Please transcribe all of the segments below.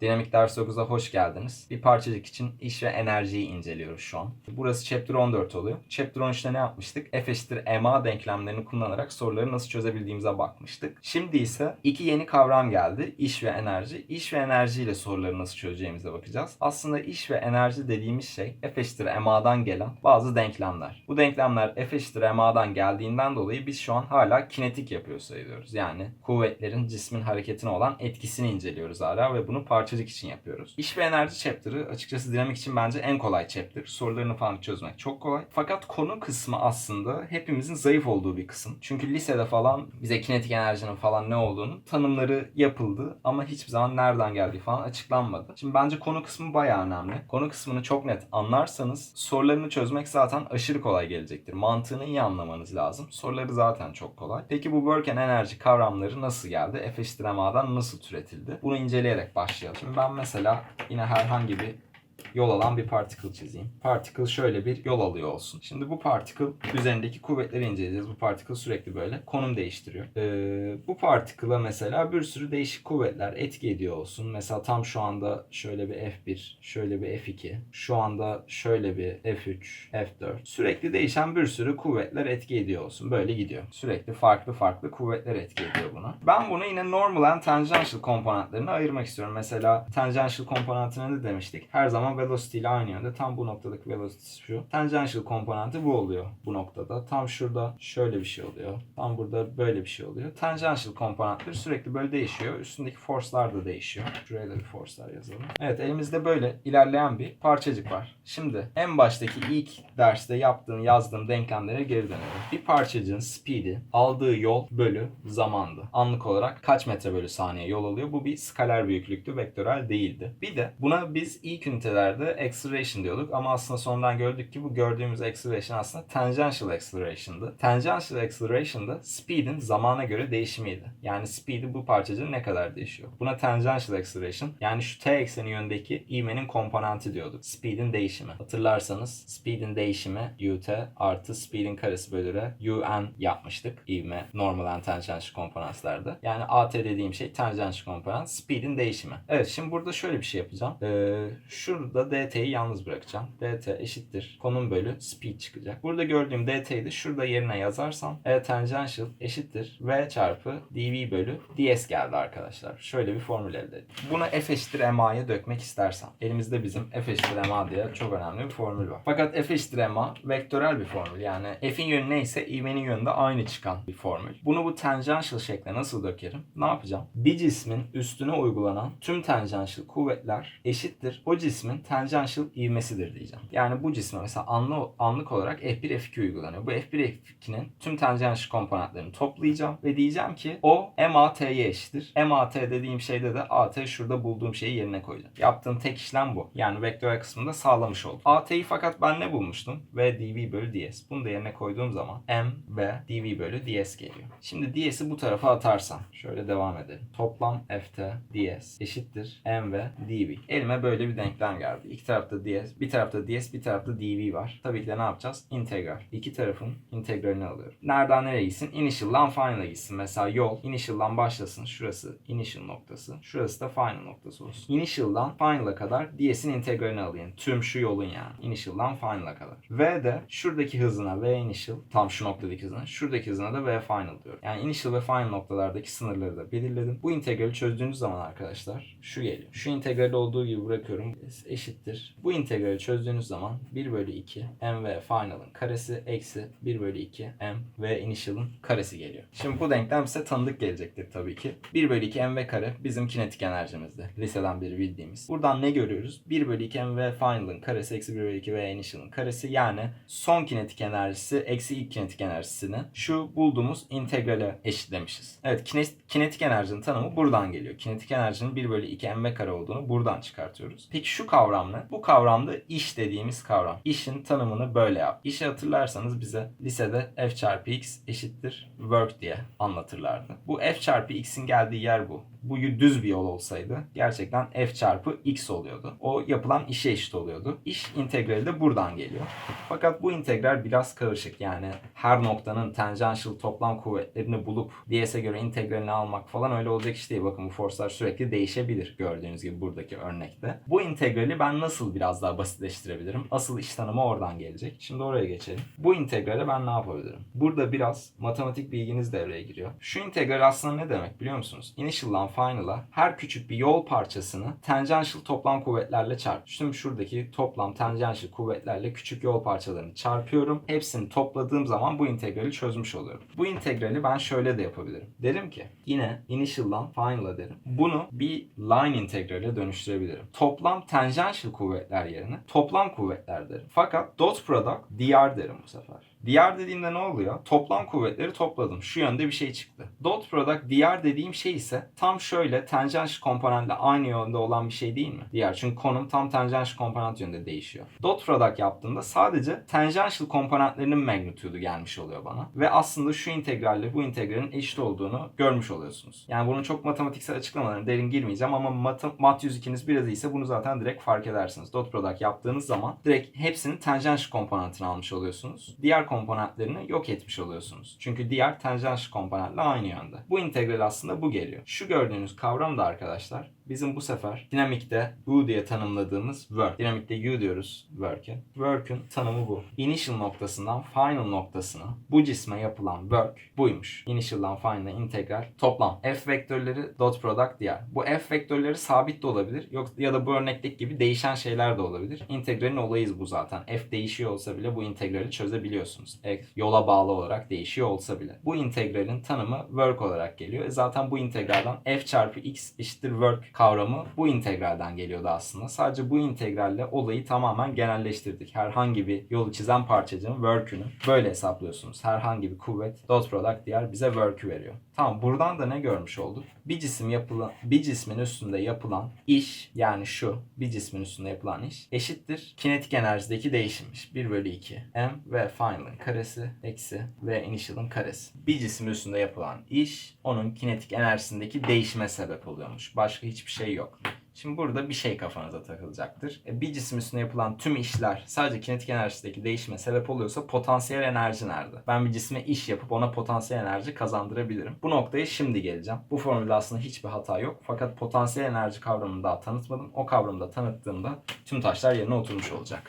Dinamik Ders 9'a hoş geldiniz. Bir parçacık için iş ve enerjiyi inceliyoruz şu an. Burası Chapter 14 oluyor. Chapter 13'te ne yapmıştık? F eşittir MA denklemlerini kullanarak soruları nasıl çözebildiğimize bakmıştık. Şimdi ise iki yeni kavram geldi. İş ve enerji. İş ve enerji ile soruları nasıl çözeceğimize bakacağız. Aslında iş ve enerji dediğimiz şey F eşittir MA'dan gelen bazı denklemler. Bu denklemler F eşittir MA'dan geldiğinden dolayı biz şu an hala kinetik yapıyor sayılıyoruz. Yani kuvvetlerin cismin hareketine olan etkisini inceliyoruz hala ve bunu parçacık için yapıyoruz. İş ve enerji chapter'ı açıkçası dinamik için bence en kolay chapter. Sorularını falan çözmek çok kolay. Fakat konu kısmı aslında hepimizin zayıf olduğu bir kısım. Çünkü lisede falan bize kinetik enerjinin falan ne olduğunu tanımları yapıldı ama hiçbir zaman nereden geldiği falan açıklanmadı. Şimdi bence konu kısmı bayağı önemli. Konu kısmını çok net anlarsanız sorularını çözmek zaten aşırı kolay gelecektir. Mantığını iyi anlamanız lazım. Soruları zaten çok kolay. Peki bu work and enerji kavramları nasıl geldi? F eşittir nasıl türetildi? Bunu inceleyerek başlayalım. Şimdi ben mesela yine herhangi bir yol alan bir particle çizeyim. Particle şöyle bir yol alıyor olsun. Şimdi bu particle üzerindeki kuvvetleri inceleyeceğiz. Bu particle sürekli böyle konum değiştiriyor. Ee, bu particle'a mesela bir sürü değişik kuvvetler etki ediyor olsun. Mesela tam şu anda şöyle bir F1, şöyle bir F2, şu anda şöyle bir F3, F4. Sürekli değişen bir sürü kuvvetler etki ediyor olsun. Böyle gidiyor. Sürekli farklı farklı kuvvetler etki ediyor buna. Ben bunu yine normal and tangential komponentlerine ayırmak istiyorum. Mesela tangential komponentine ne demiştik? Her zaman velocity ile aynı yönde. Tam bu noktadaki velocity şu. Tangential komponenti bu oluyor bu noktada. Tam şurada şöyle bir şey oluyor. Tam burada böyle bir şey oluyor. Tangential komponentleri sürekli böyle değişiyor. Üstündeki force'lar da değişiyor. Şuraya da bir force'lar yazalım. Evet elimizde böyle ilerleyen bir parçacık var. Şimdi en baştaki ilk derste yaptığım yazdığım denklemlere geri dönelim. Bir parçacığın speed'i aldığı yol bölü zamandı. Anlık olarak kaç metre bölü saniye yol alıyor? Bu bir skaler büyüklüktü, vektörel değildi. Bir de buna biz ilk ünitelerde acceleration diyorduk ama aslında sonradan gördük ki bu gördüğümüz acceleration aslında tangential acceleration'dı. Tangential acceleration'da speed'in zamana göre değişimiydi. Yani speed'i bu parçacığın ne kadar değişiyor? Buna tangential acceleration yani şu t ekseni yöndeki ivmenin komponenti diyorduk. Speed'in değişimi. Hatırlarsanız speed'in değişimi ut artı speed'in karesi bölü un yapmıştık ivme normal and tangential komponentlerde. Yani at dediğim şey tangential komponent speed'in değişimi. Evet şimdi burada şöyle bir şey yapacağım. Ee, şurada dt'yi yalnız bırakacağım. dt eşittir konum bölü speed çıkacak. Burada gördüğüm dt'yi de şurada yerine yazarsam e tangential eşittir v çarpı dv bölü ds geldi arkadaşlar. Şöyle bir formül elde ettim. Buna f eşittir ma'ya dökmek istersem. Elimizde bizim f eşittir ma diye çok önemli bir formül var. Fakat f eşittir ma vektörel bir formül. Yani f'in yönü neyse ivmenin yönü de aynı çıkan bir formül. Bunu bu tangential şekle nasıl dökerim? Ne yapacağım? Bir cismin üstüne uygulanan tüm tangential kuvvetler eşittir o cismin tangential ivmesidir diyeceğim. Yani bu cisme mesela anlı, anlık olarak F1 F2 uygulanıyor. Bu F1 F2'nin tüm tangential komponentlerini toplayacağım ve diyeceğim ki o MAT'ye eşittir. MAT dediğim şeyde de AT şurada bulduğum şeyi yerine koyacağım. Yaptığım tek işlem bu. Yani vektörel kısmında sağlamış oldum. AT'yi fakat ben ne bulmuştum? V dv bölü ds. Bunu da yerine koyduğum zaman M ve dv bölü ds geliyor. Şimdi ds'i bu tarafa atarsam şöyle devam edelim. Toplam ft ds eşittir m ve dv. Elime böyle bir denklem geldi. İki tarafta ds, bir tarafta ds, bir tarafta dv var. Tabii ki de ne yapacağız? İntegral. İki tarafın integralini alıyorum. Nereden nereye gitsin? Initial'dan final'a gitsin. Mesela yol initial'dan başlasın. Şurası initial noktası. Şurası da final noktası olsun. Initial'dan final'a kadar ds'in integralini alayım. Tüm şu yolun yani. Initial'dan final'a kadar. V de şuradaki hızına v initial tam şu noktadaki hızına. Şuradaki hızına da v final diyorum. Yani initial ve final noktalardaki sınırları da belirledim. Bu integrali çözdüğünüz zaman arkadaşlar şu geliyor. Şu integrali olduğu gibi bırakıyorum. Eşittir. Bu integrali çözdüğünüz zaman 1 bölü 2 m v final'ın karesi eksi 1 bölü 2 m v initial'ın karesi geliyor. Şimdi bu denklem size tanıdık gelecektir tabii ki. 1 bölü 2 m v kare bizim kinetik enerjimizdi. Liseden beri bildiğimiz. Buradan ne görüyoruz? 1 bölü 2 m v final'ın karesi eksi 1 bölü 2 v initial'ın karesi yani son kinetik enerjisi eksi ilk kinetik enerjisini şu bulduğumuz integrale eşitlemişiz. Evet kinetik, enerjinin tanımı buradan geliyor. Kinetik enerjinin 1 bölü 2 m v kare olduğunu buradan çıkartıyoruz. Peki şu kavram ne? Bu kavram da iş dediğimiz kavram. İşin tanımını böyle yap. İşi hatırlarsanız bize lisede f çarpı x eşittir work diye anlatırlardı. Bu f çarpı x'in geldiği yer bu. Bu düz bir yol olsaydı gerçekten f çarpı x oluyordu. O yapılan işe eşit oluyordu. İş integrali de buradan geliyor. Fakat bu integral biraz karışık. Yani her noktanın tangential toplam kuvvetlerini bulup dS'e göre integralini almak falan öyle olacak iş değil. Bakın bu forcelar sürekli değişebilir gördüğünüz gibi buradaki örnekte. Bu integrali ben nasıl biraz daha basitleştirebilirim? Asıl iş tanımı oradan gelecek. Şimdi oraya geçelim. Bu integrale ben ne yapabilirim? Burada biraz matematik bilginiz devreye giriyor. Şu integral aslında ne demek biliyor musunuz? Initial'dan final'a her küçük bir yol parçasını tangential toplam kuvvetlerle çarp. Şimdi şuradaki toplam tangential kuvvetlerle küçük yol parçalarını çarpıyorum. Hepsini topladığım zaman bu integrali çözmüş oluyorum. Bu integrali ben şöyle de yapabilirim. Derim ki yine initial'dan final'a derim. Bunu bir line integrale dönüştürebilirim. Toplam tangential kuvvetler yerine toplam kuvvetler derim. Fakat dot product dr derim bu sefer. Dr dediğimde ne oluyor? Toplam kuvvetleri topladım. Şu yönde bir şey çıktı. Dot product dr dediğim şey ise tam şöyle tangential komponentle aynı yönde olan bir şey değil mi? Dr çünkü konum tam tangential komponent yönde değişiyor. Dot product yaptığımda sadece tangential komponentlerinin magnitude'u gelmiş oluyor bana. Ve aslında şu integralle bu integralin eşit olduğunu görmüş oluyorsunuz. Yani bunun çok matematiksel açıklamalarına derin girmeyeceğim ama mat, mat 102'niz biraz iyiyse bunu zaten direkt fark edersiniz. Dot product yaptığınız zaman direkt hepsinin tangential komponentini almış oluyorsunuz. Diğer komponentlerini yok etmiş oluyorsunuz. Çünkü diğer tangential komponentle aynı yönde. Bu integral aslında bu geliyor. Şu gördüğünüz kavram da arkadaşlar bizim bu sefer dinamikte U diye tanımladığımız work. Dinamikte U diyoruz work'e. Work'ün tanımı bu. Initial noktasından final noktasına bu cisme yapılan work buymuş. Initial'dan final'a integral toplam. F vektörleri dot product diğer. Bu F vektörleri sabit de olabilir. Yok ya da bu örnekteki gibi değişen şeyler de olabilir. İntegralin olayı bu zaten. F değişiyor olsa bile bu integrali çözebiliyorsunuz. F yola bağlı olarak değişiyor olsa bile. Bu integralin tanımı work olarak geliyor. E zaten bu integralden F çarpı X eşittir work kavramı bu integralden geliyordu aslında. Sadece bu integralle olayı tamamen genelleştirdik. Herhangi bir yolu çizen parçacığın work'ünü böyle hesaplıyorsunuz. Herhangi bir kuvvet dot product diğer bize work'ü veriyor. Tamam buradan da ne görmüş olduk? Bir cisim yapılan bir cismin üstünde yapılan iş yani şu bir cismin üstünde yapılan iş eşittir kinetik enerjideki değişimmiş. 1 bölü 2 m ve final'ın karesi eksi ve initial'ın karesi. Bir cisim üstünde yapılan iş onun kinetik enerjisindeki değişime sebep oluyormuş. Başka hiçbir şey yok. Şimdi burada bir şey kafanıza takılacaktır. E, bir cisim üstüne yapılan tüm işler sadece kinetik enerjideki değişime sebep oluyorsa potansiyel enerji nerede? Ben bir cisme iş yapıp ona potansiyel enerji kazandırabilirim. Bu noktaya şimdi geleceğim. Bu formülde aslında hiçbir hata yok. Fakat potansiyel enerji kavramını daha tanıtmadım. O kavramı da tanıttığımda tüm taşlar yerine oturmuş olacak.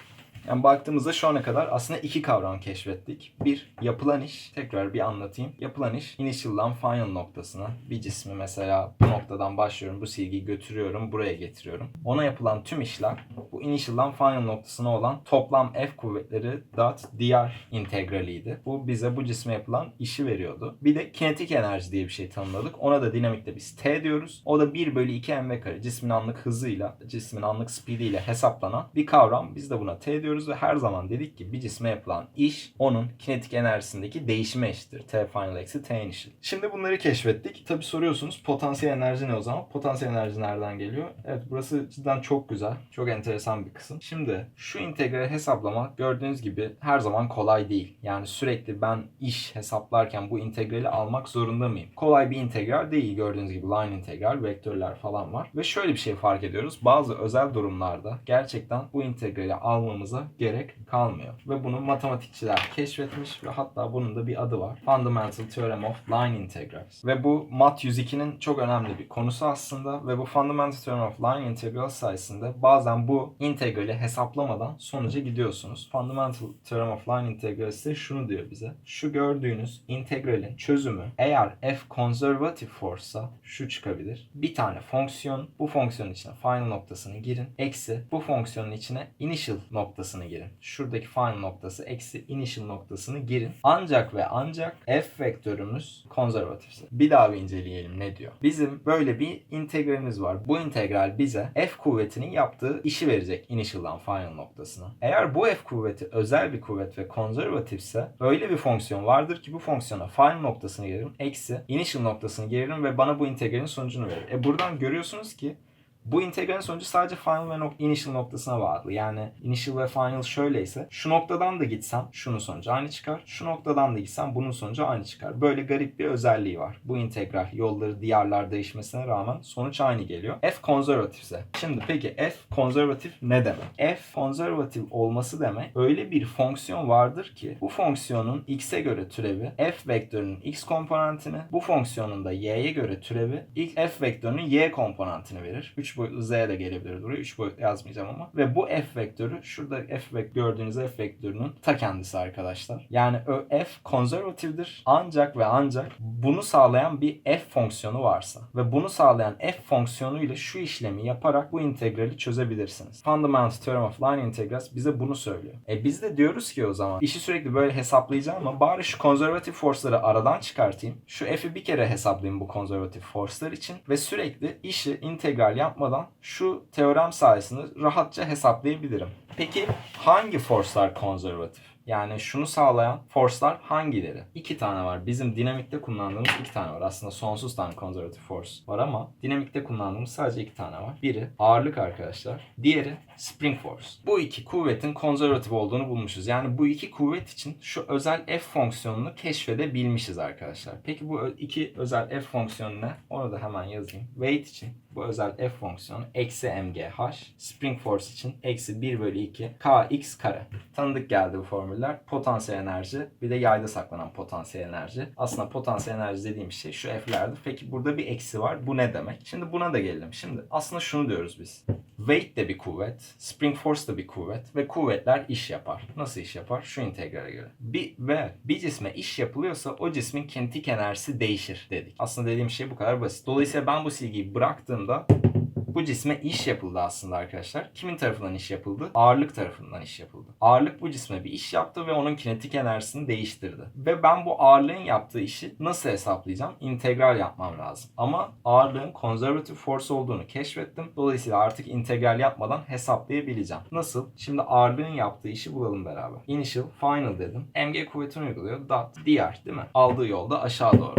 Yani baktığımızda şu ana kadar aslında iki kavram keşfettik. Bir, yapılan iş. Tekrar bir anlatayım. Yapılan iş, initial'dan final noktasına bir cismi mesela bu noktadan başlıyorum, bu silgiyi götürüyorum, buraya getiriyorum. Ona yapılan tüm işler bu initial'dan final noktasına olan toplam F kuvvetleri dot dr integraliydi. Bu bize bu cisme yapılan işi veriyordu. Bir de kinetik enerji diye bir şey tanımladık. Ona da dinamikte biz T diyoruz. O da 1 bölü 2 mv kare cismin anlık hızıyla, cismin anlık speediyle hesaplanan bir kavram. Biz de buna T diyoruz ve her zaman dedik ki bir cisme yapılan iş onun kinetik enerjisindeki değişime eşittir. T final eksi T initial. Şimdi bunları keşfettik. Tabi soruyorsunuz potansiyel enerji ne o zaman? Potansiyel enerji nereden geliyor? Evet burası cidden çok güzel. Çok enteresan bir kısım. Şimdi şu integrali hesaplamak gördüğünüz gibi her zaman kolay değil. Yani sürekli ben iş hesaplarken bu integrali almak zorunda mıyım? Kolay bir integral değil. Gördüğünüz gibi line integral, vektörler falan var. Ve şöyle bir şey fark ediyoruz. Bazı özel durumlarda gerçekten bu integrali almamıza gerek kalmıyor. Ve bunu matematikçiler keşfetmiş ve hatta bunun da bir adı var. Fundamental Theorem of Line Integrals. Ve bu Mat 102'nin çok önemli bir konusu aslında ve bu Fundamental Theorem of Line Integrals sayesinde bazen bu integrali hesaplamadan sonuca gidiyorsunuz. Fundamental Theorem of Line Integrals ise şunu diyor bize. Şu gördüğünüz integralin çözümü eğer f conservative force'sa şu çıkabilir. Bir tane fonksiyon bu fonksiyonun içine final noktasını girin. Eksi bu fonksiyonun içine initial noktasını girin. Şuradaki final noktası eksi initial noktasını girin. Ancak ve ancak f vektörümüz konservatifse. Bir daha bir inceleyelim ne diyor. Bizim böyle bir integralimiz var. Bu integral bize f kuvvetinin yaptığı işi verecek initial'dan final noktasına. Eğer bu f kuvveti özel bir kuvvet ve konservatifse öyle bir fonksiyon vardır ki bu fonksiyona final noktasını gelirim. Eksi initial noktasını gelirim ve bana bu integralin sonucunu verir. E buradan görüyorsunuz ki Bu integralin sonucu sadece final ve nok- initial noktasına bağlı. Yani initial ve final şöyleyse şu noktadan da gitsem şunun sonucu aynı çıkar. Şu noktadan da gitsem bunun sonucu aynı çıkar. Böyle garip bir özelliği var. Bu integral yolları diyarlar değişmesine rağmen sonuç aynı geliyor. F konservatifse. Şimdi peki F konservatif ne demek? F konservatif olması demek öyle bir fonksiyon vardır ki bu fonksiyonun x'e göre türevi f vektörünün x komponentini bu fonksiyonun da y'ye göre türevi ilk f vektörünün y komponentini verir. 3 boyutlu z de gelebilir buraya. 3 boyutlu yazmayacağım ama. Ve bu f vektörü şurada f vek gördüğünüz f vektörünün ta kendisi arkadaşlar. Yani f konservatiftir ancak ve ancak bunu sağlayan bir f fonksiyonu varsa ve bunu sağlayan f fonksiyonuyla şu işlemi yaparak bu integrali çözebilirsiniz. Fundamental Theorem of Line Integrals bize bunu söylüyor. E biz de diyoruz ki o zaman işi sürekli böyle hesaplayacağım ama bari şu konservatif force'ları aradan çıkartayım. Şu f'i bir kere hesaplayayım bu konservatif force'lar için ve sürekli işi integral yapmadan şu teorem sayesinde rahatça hesaplayabilirim. Peki hangi force'lar konservatif? Yani şunu sağlayan force'lar hangileri? İki tane var. Bizim dinamikte kullandığımız iki tane var. Aslında sonsuz tane konservatif force var ama dinamikte kullandığımız sadece iki tane var. Biri ağırlık arkadaşlar. Diğeri spring force. Bu iki kuvvetin konservatif olduğunu bulmuşuz. Yani bu iki kuvvet için şu özel f fonksiyonunu keşfedebilmişiz arkadaşlar. Peki bu iki özel f fonksiyonu ne? Onu da hemen yazayım. Weight için bu özel f fonksiyonu eksi mgh. Spring force için eksi 1 bölü 2 kx kare. Tanıdık geldi bu formüller. Potansiyel enerji bir de yayda saklanan potansiyel enerji. Aslında potansiyel enerji dediğim şey şu f'lerdi. Peki burada bir eksi var. Bu ne demek? Şimdi buna da gelelim. Şimdi aslında şunu diyoruz biz. Weight de bir kuvvet, spring force da bir kuvvet ve kuvvetler iş yapar. Nasıl iş yapar? Şu integrale göre. Bir, ve bir cisme iş yapılıyorsa o cismin kinetik enerjisi değişir dedik. Aslında dediğim şey bu kadar basit. Dolayısıyla ben bu silgiyi bıraktığımda bu cisme iş yapıldı aslında arkadaşlar. Kimin tarafından iş yapıldı? Ağırlık tarafından iş yapıldı. Ağırlık bu cisme bir iş yaptı ve onun kinetik enerjisini değiştirdi. Ve ben bu ağırlığın yaptığı işi nasıl hesaplayacağım? İntegral yapmam lazım. Ama ağırlığın konservatif force olduğunu keşfettim. Dolayısıyla artık integral yapmadan hesaplayabileceğim. Nasıl? Şimdi ağırlığın yaptığı işi bulalım beraber. Initial, final dedim. mg kuvvetini uyguluyor. Dot, dr değil mi? Aldığı yolda aşağı doğru.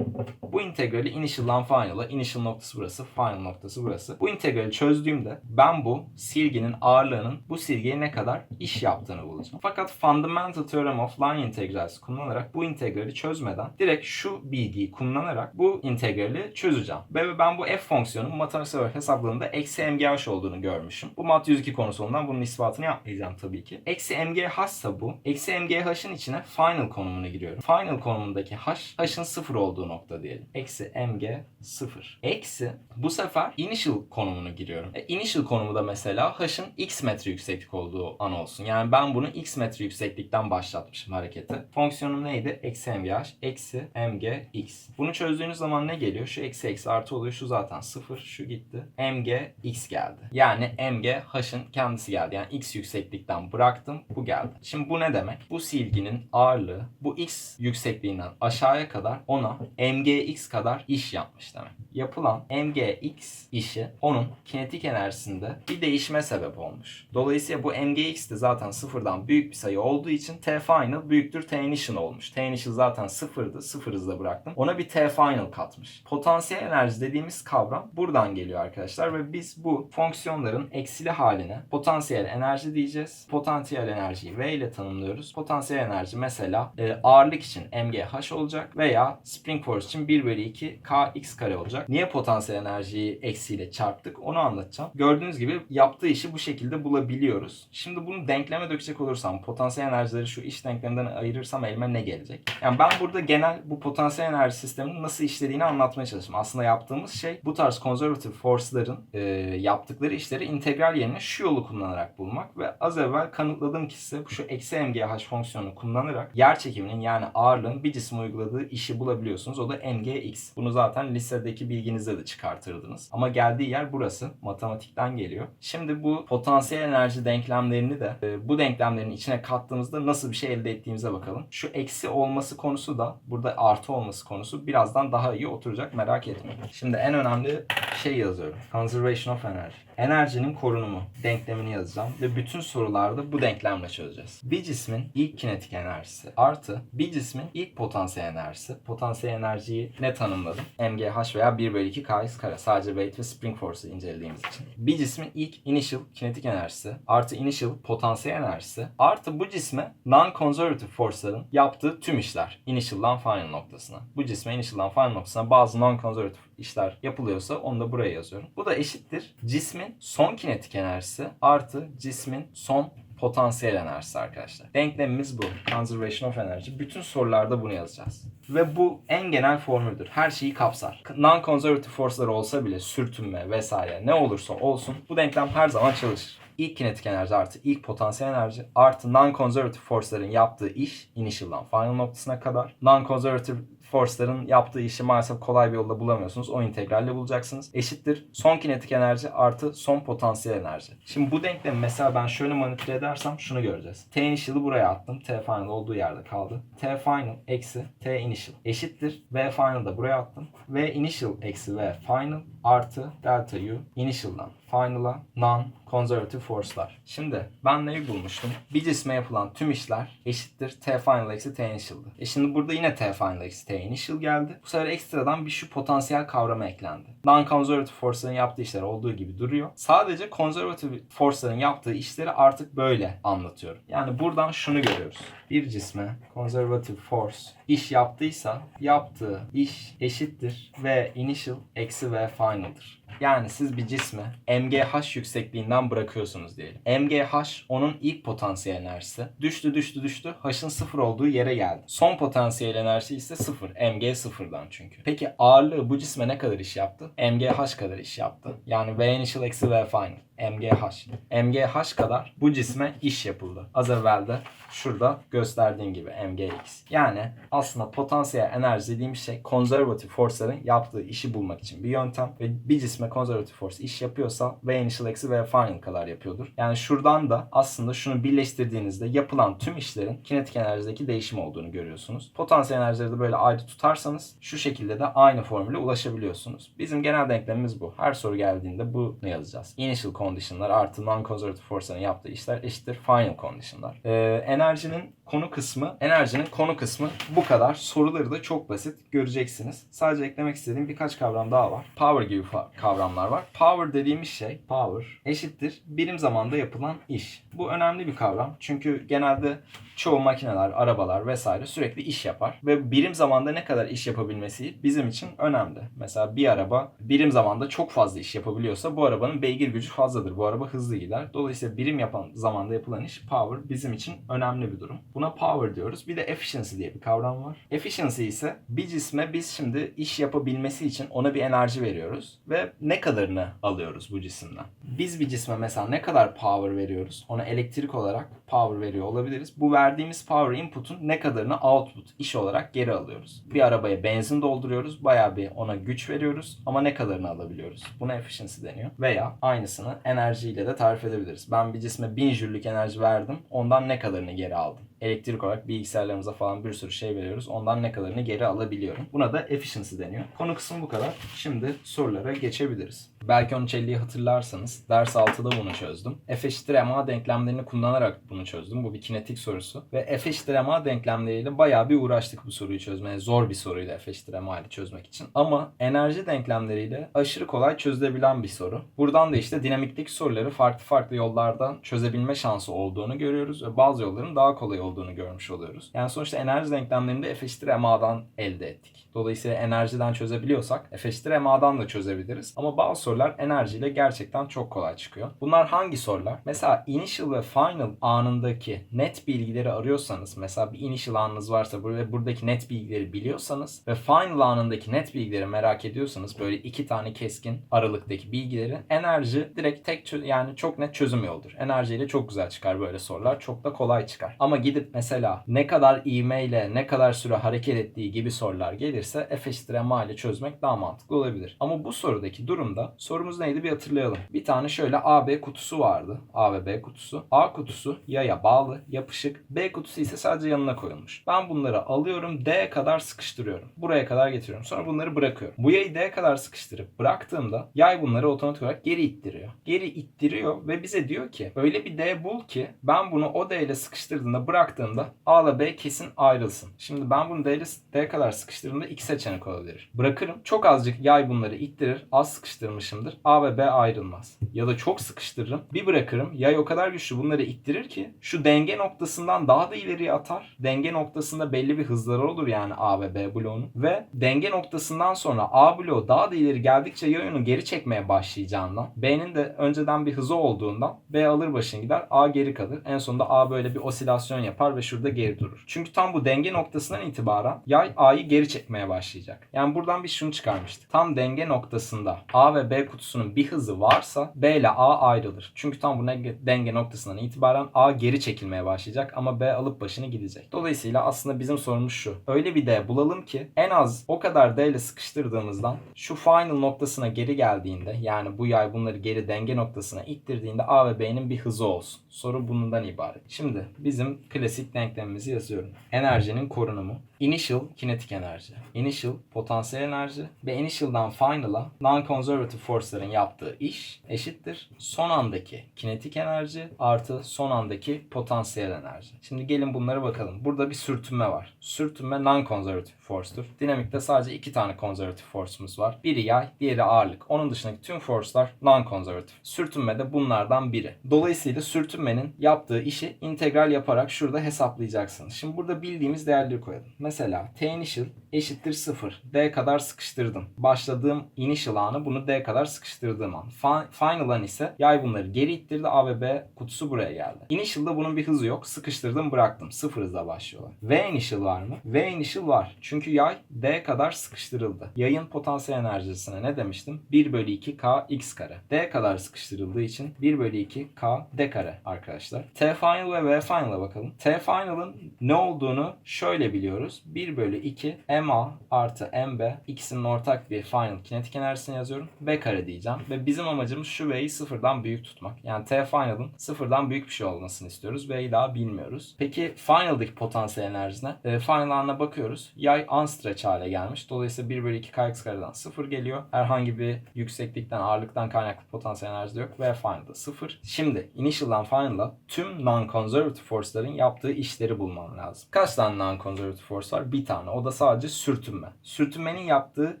Bu integrali initial'dan final'a, initial noktası burası, final noktası burası. Bu integrali çözdüğümde ben bu silginin ağırlığının bu silgiye ne kadar iş yaptığını bulacağım. Fakat Fundamental Theorem of Line Integrals kullanarak bu integrali çözmeden direkt şu bilgiyi kullanarak bu integrali çözeceğim. Ve ben bu f fonksiyonun matematiksel olarak hesapladığımda eksi mgh olduğunu görmüşüm. Bu mat 102 konusundan bunun ispatını yapmayacağım tabii ki. Eksi mgh ise bu. Eksi mgh'ın içine final konumunu giriyorum. Final konumundaki h, h'ın sıfır olduğu nokta diyelim. Eksi mg sıfır. Eksi bu sefer initial konumunu giriyorum. E, initial konumu da mesela h'ın x metre yükseklik olduğu an olsun. Yani ben bunu x metre yükseklikten başlatmışım hareketi. Fonksiyonum neydi? Eksi mgh eksi mg x. Bunu çözdüğünüz zaman ne geliyor? Şu eksi eksi artı oluyor. Şu zaten sıfır. Şu gitti. mg x geldi. Yani mg h'ın kendisi geldi. Yani x yükseklikten bıraktım. Bu geldi. Şimdi bu ne demek? Bu silginin ağırlığı bu x yüksekliğinden aşağıya kadar ona mgx kadar iş yapmış demek. Yapılan mgx işi onun kinetik enerjisinde bir değişime sebep olmuş. Dolayısıyla bu mgx de zaten sıfırdan büyük bir sayı olduğu için t final büyüktür t initial olmuş. T initial zaten sıfırdı. Sıfır hızla bıraktım. Ona bir t final katmış. Potansiyel enerji dediğimiz kavram buradan geliyor arkadaşlar ve biz bu fonksiyonların eksili haline potansiyel enerji diyeceğiz. Potansiyel enerjiyi V ile tanımlıyoruz. Potansiyel enerji mesela e, ağırlık için mgh olacak veya spring force için 1 bölü 2 kx kare olacak. Niye potansiyel enerjiyi eksiyle çarptık onu anlatacağım. Gördüğünüz gibi yaptığı işi bu şekilde bulabiliyoruz. Şimdi bunu denkleme dökecek olursam potansiyel enerjileri şu iş denkleminden ayırırsam elime ne gelecek? Yani ben burada genel bu potansiyel enerji sisteminin nasıl işlediğini anlatmaya çalıştım. Aslında yaptığımız şey bu tarz conservative force'ların e, yaptıkları işleri integral yerine şu yolu kullanarak bulmak ve az evvel kanıtladığım ki şu eksi mgh fonksiyonunu kullanarak yer çekiminin yani ağırlığın bir cisme uyguladığı işi bulabiliyorsunuz. O da mgx. Bunu zaten lisedeki bilginizde de çıkartırdınız. Ama geldiği yer burası. Matematikten geliyor. Şimdi bu potansiyel enerji denklemlerini de e, bu denklemlerin içine kattığımızda nasıl bir şey elde ettiğimize bakalım. Şu eksi olması konusu da burada artı olması konusu birazdan daha iyi oturacak merak etmeyin. Şimdi en önemli şey yazıyorum. Conservation of energy. Enerjinin korunumu denklemini yazacağım ve bütün sorularda bu denklemle çözeceğiz. Bir cismin ilk kinetik enerjisi artı bir cismin ilk potansiyel enerjisi. Potansiyel enerjiyi ne tanımladım? MGH veya 1 bölü 2 Ks kare. Sadece weight ve spring force'ı incelediğimiz için. Bir cismin ilk initial kinetik enerjisi artı initial potansiyel enerjisi artı bu cisme non-conservative force'ların yaptığı tüm işler. Initial'dan final noktasına. Bu cisme initial'dan final noktasına bazı non-conservative işler yapılıyorsa onu da buraya yazıyorum. Bu da eşittir. Cismin son kinetik enerjisi artı cismin son potansiyel enerjisi arkadaşlar. Denklemimiz bu. Conservation of energy. Bütün sorularda bunu yazacağız. Ve bu en genel formüldür. Her şeyi kapsar. Non-conservative force'lar olsa bile sürtünme vesaire ne olursa olsun bu denklem her zaman çalışır. İlk kinetik enerji artı ilk potansiyel enerji artı non-conservative force'ların yaptığı iş initial'dan final noktasına kadar. Non-conservative force'ların yaptığı işi maalesef kolay bir yolda bulamıyorsunuz. O integralle bulacaksınız. Eşittir son kinetik enerji artı son potansiyel enerji. Şimdi bu denklemi mesela ben şöyle manipüle edersem şunu göreceğiz. T initial'ı buraya attım. T final olduğu yerde kaldı. T final eksi T initial eşittir. V final da buraya attım. V initial eksi V final artı delta U initial'dan final'a non conservative force'lar. Şimdi ben neyi bulmuştum? Bir cisme yapılan tüm işler eşittir T final eksi T initial'dı. E şimdi burada yine T final eksi T initial geldi. Bu sefer ekstradan bir şu potansiyel kavramı eklendi. Non-conservative force'ların yaptığı işler olduğu gibi duruyor. Sadece conservative force'ların yaptığı işleri artık böyle anlatıyorum. Yani buradan şunu görüyoruz. Bir cisme conservative force iş yaptıysa yaptığı iş eşittir V initial eksi V final'dır. Yani siz bir cismi MGH yüksekliğinden bırakıyorsunuz diyelim. MGH onun ilk potansiyel enerjisi. Düştü düştü düştü. H'ın sıfır olduğu yere geldi. Son potansiyel enerjisi ise sıfır. MG sıfırdan çünkü. Peki ağırlığı bu cisme ne kadar iş yaptı? MGH kadar iş yaptı. Yani V initial eksi V final. MGH. MGH kadar bu cisme iş yapıldı. Az evvel de şurada gösterdiğim gibi MGX. Yani aslında potansiyel enerji dediğim şey konservatif forceların yaptığı işi bulmak için bir yöntem ve bir cisme konservatif force iş yapıyorsa V initial eksi V final kadar yapıyordur. Yani şuradan da aslında şunu birleştirdiğinizde yapılan tüm işlerin kinetik enerjideki değişim olduğunu görüyorsunuz. Potansiyel enerjileri de böyle ayrı tutarsanız şu şekilde de aynı formüle ulaşabiliyorsunuz. Bizim genel denklemimiz bu. Her soru geldiğinde bunu yazacağız. Initial condition'lar artı non-conservative force'ların yaptığı işler eşittir final condition'lar. Ee, enerjinin konu kısmı, enerjinin konu kısmı bu kadar. Soruları da çok basit göreceksiniz. Sadece eklemek istediğim birkaç kavram daha var. Power gibi kavramlar var. Power dediğimiz şey, power eşittir birim zamanda yapılan iş. Bu önemli bir kavram. Çünkü genelde çoğu makineler, arabalar vesaire sürekli iş yapar. Ve birim zamanda ne kadar iş yapabilmesi bizim için önemli. Mesela bir araba birim zamanda çok fazla iş yapabiliyorsa bu arabanın beygir gücü fazladır. Bu araba hızlı gider. Dolayısıyla birim yapan zamanda yapılan iş power bizim için önemli bir durum. Buna power diyoruz. Bir de efficiency diye bir kavram var. Efficiency ise bir cisme biz şimdi iş yapabilmesi için ona bir enerji veriyoruz ve ne kadarını alıyoruz bu cisimden. Biz bir cisme mesela ne kadar power veriyoruz? Ona elektrik olarak power veriyor olabiliriz. Bu verdiğimiz power input'un ne kadarını output iş olarak geri alıyoruz. Bir arabaya benzin dolduruyoruz. Bayağı bir ona güç veriyoruz ama ne kadarını alabiliyoruz? Buna efficiency deniyor. Veya aynısını enerjiyle de tarif edebiliriz. Ben bir cisme 1000 jüllük enerji verdim. Ondan ne kadarını geri aldım? Elektrik olarak bilgisayarlarımıza falan bir sürü şey veriyoruz. Ondan ne kadarını geri alabiliyorum. Buna da efficiency deniyor. Konu kısmı bu kadar. Şimdi sorulara geçebiliriz. Belki 1350'yi hatırlarsanız ders 6'da bunu çözdüm. F eşittir ma denklemlerini kullanarak bunu çözdüm. Bu bir kinetik sorusu. Ve F eşittir ma denklemleriyle bayağı bir uğraştık bu soruyu çözmeye. Zor bir soruydu F eşittir ma ile çözmek için. Ama enerji denklemleriyle aşırı kolay çözülebilen bir soru. Buradan da işte dinamikteki soruları farklı farklı yollardan çözebilme şansı olduğunu görüyoruz. Ve bazı yolların daha kolay olduğunu görmüş oluyoruz. Yani sonuçta enerji denklemlerinde F eşittir ma'dan elde ettik. Dolayısıyla enerjiden çözebiliyorsak F eşittir ma'dan da çözebiliriz. Ama bazı sorular enerjiyle gerçekten çok kolay çıkıyor. Bunlar hangi sorular? Mesela initial ve final anındaki net bilgileri arıyorsanız, mesela bir initial anınız varsa ve buradaki net bilgileri biliyorsanız ve final anındaki net bilgileri merak ediyorsanız böyle iki tane keskin aralıktaki bilgileri enerji direkt tek yani çok net çözüm yoldur. Enerjiyle çok güzel çıkar böyle sorular. Çok da kolay çıkar. Ama gidip mesela ne kadar ivmeyle ne kadar süre hareket ettiği gibi sorular gelirse F eşittir ma ile çözmek daha mantıklı olabilir. Ama bu sorudaki durumda sorumuz neydi bir hatırlayalım. Bir tane şöyle AB kutusu vardı. A ve B kutusu. A kutusu yaya bağlı, yapışık. B kutusu ise sadece yanına koyulmuş. Ben bunları alıyorum D'ye kadar sıkıştırıyorum. Buraya kadar getiriyorum. Sonra bunları bırakıyorum. Bu yayı D'ye kadar sıkıştırıp bıraktığımda yay bunları otomatik olarak geri ittiriyor. Geri ittiriyor ve bize diyor ki öyle bir D bul ki ben bunu o D ile sıkıştırdığında bıraktığımda A ile B kesin ayrılsın. Şimdi ben bunu D ile D kadar sıkıştırdığımda iki seçenek olabilir. Bırakırım. Çok azıcık yay bunları ittirir. Az sıkıştırmışımdır. A ve B ayrılmaz. Ya da çok sıkıştırırım. Bir bırakırım. Yay o kadar güçlü bunları ittirir ki şu denge noktasından daha da ileriye atar. Denge noktasında belli bir hızları olur yani A ve B bloğunun. Ve denge noktasından sonra A bloğu daha da ileri geldikçe yay onu geri çekmeye başlayacağından B'nin de önceden bir hızı olduğundan B alır başını gider A geri kalır. En sonunda A böyle bir osilasyon yapar ve şurada geri durur. Çünkü tam bu denge noktasından itibaren yay A'yı geri çekmeye başlayacak. Yani buradan bir şunu çıkarmıştık. Tam denge noktasında A ve B kutusunun bir hızı varsa B ile A ayrılır. Çünkü tam bu denge noktasından itibaren A geri çekilmeye başlayacak ama B alıp başını gidecek. Dolayısıyla aslında bizim sorumuz şu. Öyle bir D bulalım ki en az o kadar D ile sıkıştırdığımızdan şu final noktasına geri geldiğinde yani bu yay bunları geri denge noktasına ittirdiğinde A ve B'nin bir hızı olsun. Soru bundan ibaret. Şimdi bizim klasik denklemimizi yazıyorum. Enerjinin korunumu. Initial kinetik enerji. Initial potansiyel enerji ve initial'dan final'a non-conservative force'ların yaptığı iş eşittir. Son andaki kinetik enerji artı son andaki potansiyel enerji. Şimdi gelin bunlara bakalım. Burada bir sürtünme var. Sürtünme non-conservative force'tur. Dinamikte sadece iki tane conservative force'umuz var. Biri yay, diğeri ağırlık. Onun dışındaki tüm force'lar non-conservative. Sürtünme de bunlardan biri. Dolayısıyla sürtünmenin yaptığı işi integral yaparak şurada hesaplayacaksınız. Şimdi burada bildiğimiz değerleri koyalım. Mesela T initial eşittir 0. D kadar sıkıştırdım. Başladığım initial anı bunu D kadar sıkıştırdığım an. Fi- Final an ise yay bunları geri ittirdi. A ve B kutusu buraya geldi. Initial'da bunun bir hızı yok. Sıkıştırdım bıraktım. Sıfır hızla başlıyorlar. V initial var mı? V initial var. Çünkü yay D kadar sıkıştırıldı. Yayın potansiyel enerjisine ne demiştim? 1 bölü 2 K x kare. D kadar sıkıştırıldığı için 1 bölü 2 K D kare arkadaşlar. T final ve V final'a bakalım. T final'ın ne olduğunu şöyle biliyoruz. 1 bölü 2 MA artı MB ikisinin ortak bir final kinetik enerjisini yazıyorum. B kare diyeceğim. Ve bizim amacımız şu V'yi sıfırdan büyük tutmak. Yani T final'ın sıfırdan büyük bir şey olmasını istiyoruz. V'yi daha bilmiyoruz. Peki final'daki potansiyel enerjisine? E, final anına bakıyoruz. Yay unstretch hale gelmiş. Dolayısıyla 1 bölü 2 kx kareden 0 geliyor. Herhangi bir yükseklikten, ağırlıktan kaynaklı potansiyel enerji yok. Ve final'da 0. Şimdi initial'dan final'a tüm non-conservative force'ların yaptığı işleri bulmam lazım. Kaç tane non-conservative force var? Bir tane. O da sadece sürtünme. Sürtünmenin yaptığı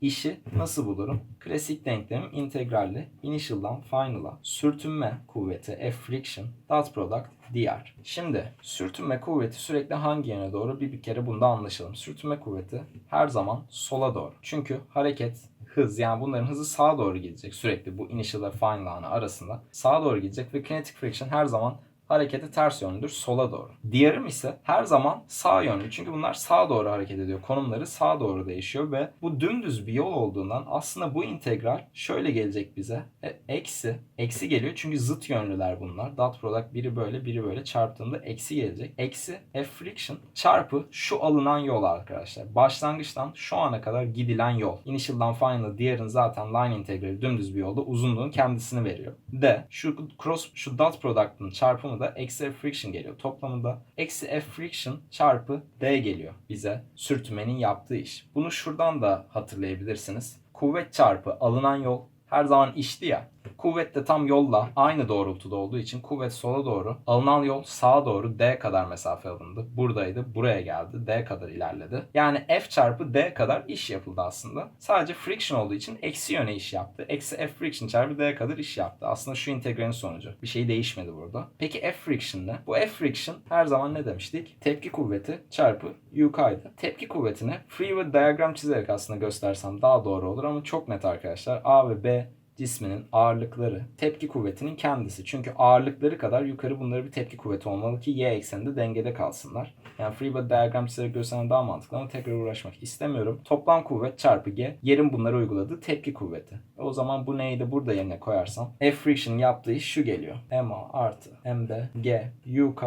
işi nasıl bulurum? Klasik denklemim integralli. Initial'dan final'a sürtünme kuvveti F friction dot product dr. Şimdi sürtünme kuvveti sürekli hangi yöne doğru bir bir kere bunda anlaşalım. Sürtünme kuvveti her zaman sola doğru. Çünkü hareket hız yani bunların hızı sağa doğru gidecek sürekli bu initial ve final anı arasında. Sağa doğru gidecek ve kinetic friction her zaman hareketi ters yönlüdür sola doğru. Diğerim ise her zaman sağ yönlü. Çünkü bunlar sağa doğru hareket ediyor. Konumları sağa doğru değişiyor ve bu dümdüz bir yol olduğundan aslında bu integral şöyle gelecek bize. E, eksi. Eksi geliyor çünkü zıt yönlüler bunlar. Dot product biri böyle biri böyle çarptığında eksi gelecek. Eksi F friction çarpı şu alınan yol arkadaşlar. Başlangıçtan şu ana kadar gidilen yol. Initial'dan final'a diğerin zaten line integrali dümdüz bir yolda uzunluğun kendisini veriyor. D şu cross şu dot product'ın çarpımı da eksi F friction geliyor. Toplamında eksi F friction çarpı D geliyor bize sürtünmenin yaptığı iş. Bunu şuradan da hatırlayabilirsiniz. Kuvvet çarpı alınan yol her zaman işti ya. Kuvvet de tam yolla aynı doğrultuda olduğu için kuvvet sola doğru, alınan yol sağa doğru D kadar mesafe alındı. Buradaydı, buraya geldi, D kadar ilerledi. Yani F çarpı D kadar iş yapıldı aslında. Sadece friction olduğu için eksi yöne iş yaptı. Eksi F friction çarpı D kadar iş yaptı. Aslında şu integralin sonucu. Bir şey değişmedi burada. Peki F friction ne? Bu F friction her zaman ne demiştik? Tepki kuvveti çarpı UK'ydı. Tepki kuvvetini free ve diagram çizerek aslında göstersem daha doğru olur ama çok net arkadaşlar. A ve B cisminin ağırlıkları tepki kuvvetinin kendisi. Çünkü ağırlıkları kadar yukarı bunları bir tepki kuvveti olmalı ki y ekseninde dengede kalsınlar. Yani free body diagram çizerek göstermem daha mantıklı ama tekrar uğraşmak istemiyorum. Toplam kuvvet çarpı g yerin bunları uyguladığı tepki kuvveti. O zaman bu neyi de burada yerine koyarsam F friction yaptığı iş şu geliyor. MA artı MD G UK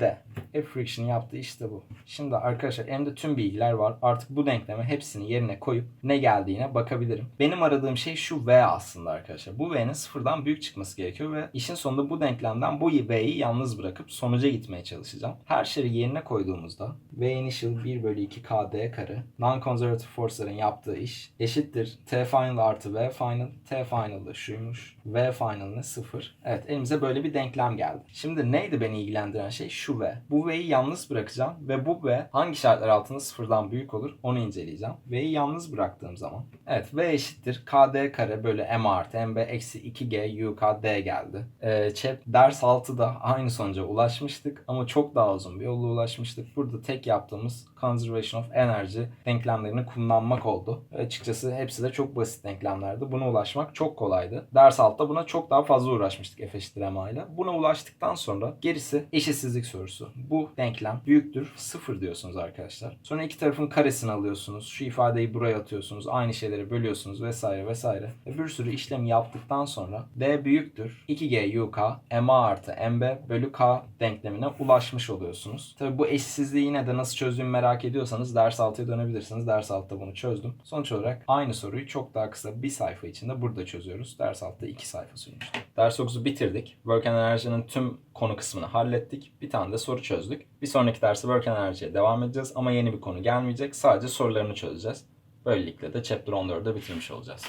D. F friction yaptığı işte bu. Şimdi arkadaşlar elimde tüm bilgiler var. Artık bu denkleme hepsini yerine koyup ne geldiğine bakabilirim. Benim aradığım şey şu V aslında arkadaşlar. Bu V'nin sıfırdan büyük çıkması gerekiyor ve işin sonunda bu denklemden bu V'yi yalnız bırakıp sonuca gitmeye çalışacağım. Her şeyi yerine koyduğumuzda V initial 1 bölü 2 KD kare non-conservative force'ların yaptığı iş eşittir T final artı V final. T final da şuymuş. V final ne? 0. Evet elimize böyle bir denklem geldi. Şimdi neydi beni ilgilendiren şey? Şu V. Bu V'yi yalnız bırakacağım ve bu V hangi şartlar altında sıfırdan büyük olur onu inceleyeceğim. V'yi yalnız bıraktığım zaman evet V eşittir KD kare bölü M artı MB eksi 2G UKD geldi. Ee, çep ders 6'da aynı sonuca ulaşmıştık ama çok daha uzun bir yolla ulaşmıştık. Burada tek yaptığımız conservation of energy denklemlerini kullanmak oldu. Açıkçası hepsi de çok basit denklemlerdi. Buna ulaşmak çok kolaydı. Ders 6'da buna çok daha fazla uğraşmıştık F eşittir MA ile. Buna ulaştıktan sonra gerisi eşitsizlik sorusu. Bu denklem büyüktür 0 diyorsunuz arkadaşlar. Sonra iki tarafın karesini alıyorsunuz. Şu ifadeyi buraya atıyorsunuz. Aynı şeyleri bölüyorsunuz vesaire vesaire. Ve bir sürü işlem yaptıktan sonra D büyüktür 2G UK MA artı MB bölü K denklemine ulaşmış oluyorsunuz. Tabi bu eşsizliği yine de nasıl çözdüğümü merak ediyorsanız ders 6'ya dönebilirsiniz. Ders 6'da bunu çözdüm. Sonuç olarak aynı soruyu çok daha kısa bir sayfa içinde burada çözüyoruz. Ders 6'da 2 sayfa sürmüştü. Ders 9'u bitirdik. Work and Energy'nin tüm konu kısmını hallettik. Bir tane de soru çözdük. Bir sonraki dersi Work and Energy'ye devam edeceğiz ama yeni bir konu gelmeyecek. Sadece sorularını çözeceğiz. Böylelikle de Chapter 14'ü bitirmiş olacağız.